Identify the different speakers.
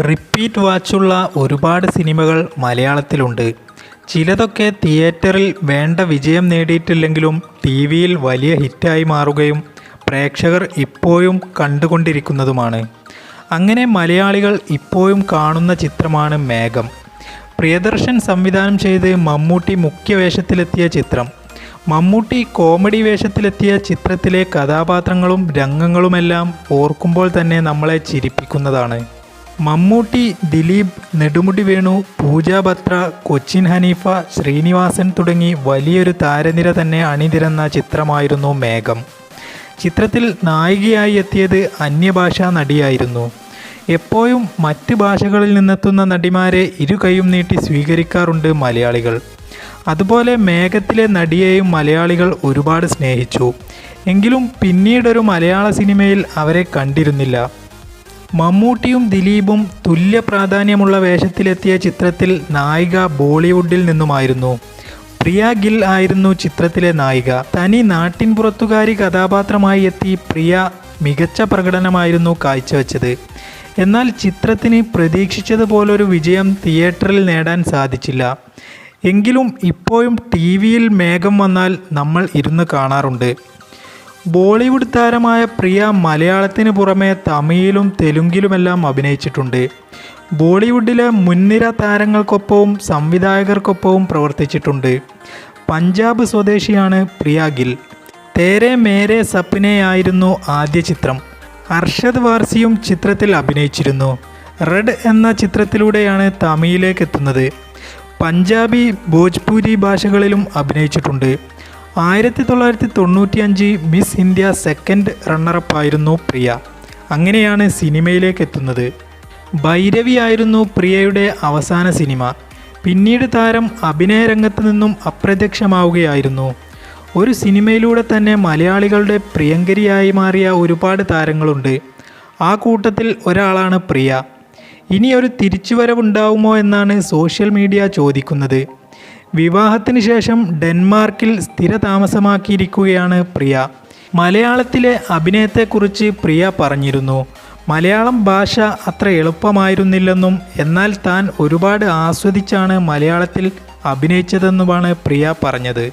Speaker 1: Repeat വാച്ചുള്ള ഒരുപാട് സിനിമകൾ മലയാളത്തിലുണ്ട്. ചിലതൊക്കെ തിയേറ്ററിൽ വേണ്ട വിജയം നേടിയിട്ടില്ലെങ്കിലും ടി വിയിൽ വലിയ ഹിറ്റായി മാറുകയും പ്രേക്ഷകർ ഇപ്പോഴും കണ്ടുകൊണ്ടിരിക്കുന്നതുമാണ്. അങ്ങനെ മലയാളികൾ ഇപ്പോഴും കാണുന്ന ചിത്രമാണ് മേഘം. പ്രിയദർശൻ സംവിധാനം ചെയ്ത് മമ്മൂട്ടി മുഖ്യ വേഷത്തിലെത്തിയ ചിത്രം. മമ്മൂട്ടി കോമഡി വേഷത്തിലെത്തിയ ചിത്രത്തിലെ കഥാപാത്രങ്ങളും രംഗങ്ങളുമെല്ലാം ഓർക്കുമ്പോൾ തന്നെ നമ്മളെ ചിരിപ്പിക്കുന്നതാണ്. മമ്മൂട്ടി ദിലീപ് നെടുമുടി വേണു പൂജ ബത്ര കൊച്ചിൻ ഹനീഫ ശ്രീനിവാസൻ തുടങ്ങി വലിയൊരു താരനിര തന്നെ അണിനിരന്ന ചിത്രമായിരുന്നു മേഘം. ചിത്രത്തിൽ നായികയായി എത്തിയത് അന്യഭാഷാ നടിയായിരുന്നു. എപ്പോഴും മറ്റ് ഭാഷകളിൽ നിന്നെത്തുന്ന നടിമാരെ ഇരു കൈയും നീട്ടി സ്വീകരിക്കാറുണ്ട് മലയാളികൾ. അതുപോലെ മേഘത്തിലെ നടിയെയും മലയാളികൾ ഒരുപാട് സ്നേഹിച്ചു. എങ്കിലും പിന്നീടൊരു മലയാള സിനിമയിൽ അവരെ കണ്ടിരുന്നില്ല. മമ്മൂട്ടിയും ദിലീപും തുല്യ പ്രാധാന്യമുള്ള വേഷത്തിലെത്തിയ ചിത്രത്തിൽ നായിക ബോളിവുഡിൽ നിന്നുമായിരുന്നു. പ്രിയ ഗിൽ ആയിരുന്നു ചിത്രത്തിലെ നായിക. തനി നാട്ടിൻപുറത്തുകാരി കഥാപാത്രമായി എത്തി പ്രിയ മികച്ച പ്രകടനമായിരുന്നു കാഴ്ചവെച്ചത്. എന്നാൽ ചിത്രത്തിന് പ്രതീക്ഷിച്ചതുപോലൊരു വിജയം തിയേറ്ററിൽ നേടാൻ സാധിച്ചില്ല. എങ്കിലും ഇപ്പോഴും ടി വിയിൽ മേഘം വന്നാൽ നമ്മൾ ഇരുന്ന് കാണാറുണ്ട്. ബോളിവുഡ് താരമായ പ്രിയ മലയാളത്തിന് പുറമെ തമിഴിലും തെലുങ്കിലുമെല്ലാം അഭിനയിച്ചിട്ടുണ്ട്. ബോളിവുഡിലെ മുൻനിര താരങ്ങൾക്കൊപ്പവും സംവിധായകർക്കൊപ്പവും പ്രവർത്തിച്ചിട്ടുണ്ട്. പഞ്ചാബ് സ്വദേശിയാണ് പ്രിയ ഗിൽ. തേരെ മേരെ സപ്നയായിരുന്നു ആദ്യ ചിത്രം. അർഷദ് വാർസിയും ചിത്രത്തിൽ അഭിനയിച്ചിരുന്നു. റെഡ് എന്ന ചിത്രത്തിലൂടെയാണ് തമിഴിലേക്ക് എത്തുന്നത്. പഞ്ചാബി ഭോജ്പൂരി ഭാഷകളിലും അഭിനയിച്ചിട്ടുണ്ട്. ആയിരത്തി തൊള്ളായിരത്തി തൊണ്ണൂറ്റി അഞ്ച് മിസ് ഇന്ത്യ സെക്കൻഡ് റണ്ണറപ്പായിരുന്നു പ്രിയ. അങ്ങനെയാണ് സിനിമയിലേക്ക് എത്തുന്നത്. ഭൈരവി ആയിരുന്നു പ്രിയയുടെ അവസാന സിനിമ. പിന്നീട് താരം അഭിനയ രംഗത്ത് നിന്നും അപ്രത്യക്ഷമാവുകയായിരുന്നു. ഒരു സിനിമയിലൂടെ തന്നെ മലയാളികളുടെ പ്രിയങ്കരിയായി മാറിയ ഒരുപാട് താരങ്ങളുണ്ട്. ആ കൂട്ടത്തിൽ ഒരാളാണ് പ്രിയ. ഇനി ഒരു തിരിച്ചുവരവുണ്ടാവുമോ എന്നാണ് സോഷ്യൽ മീഡിയ ചോദിക്കുന്നത്. വിവാഹത്തിന് ശേഷം ഡെൻമാർക്കിൽ സ്ഥിര താമസമാക്കിയിരിക്കുകയാണ് പ്രിയ. മലയാളത്തിലെ അഭിനയത്തെക്കുറിച്ച് പ്രിയ പറഞ്ഞിരുന്നു. മലയാളം ഭാഷ അത്ര എളുപ്പമായിരുന്നില്ലെന്നും എന്നാൽ താൻ ഒരുപാട് ആസ്വദിച്ചാണ് മലയാളത്തിൽ അഭിനയിച്ചതെന്നുമാണ് പ്രിയ പറഞ്ഞത്.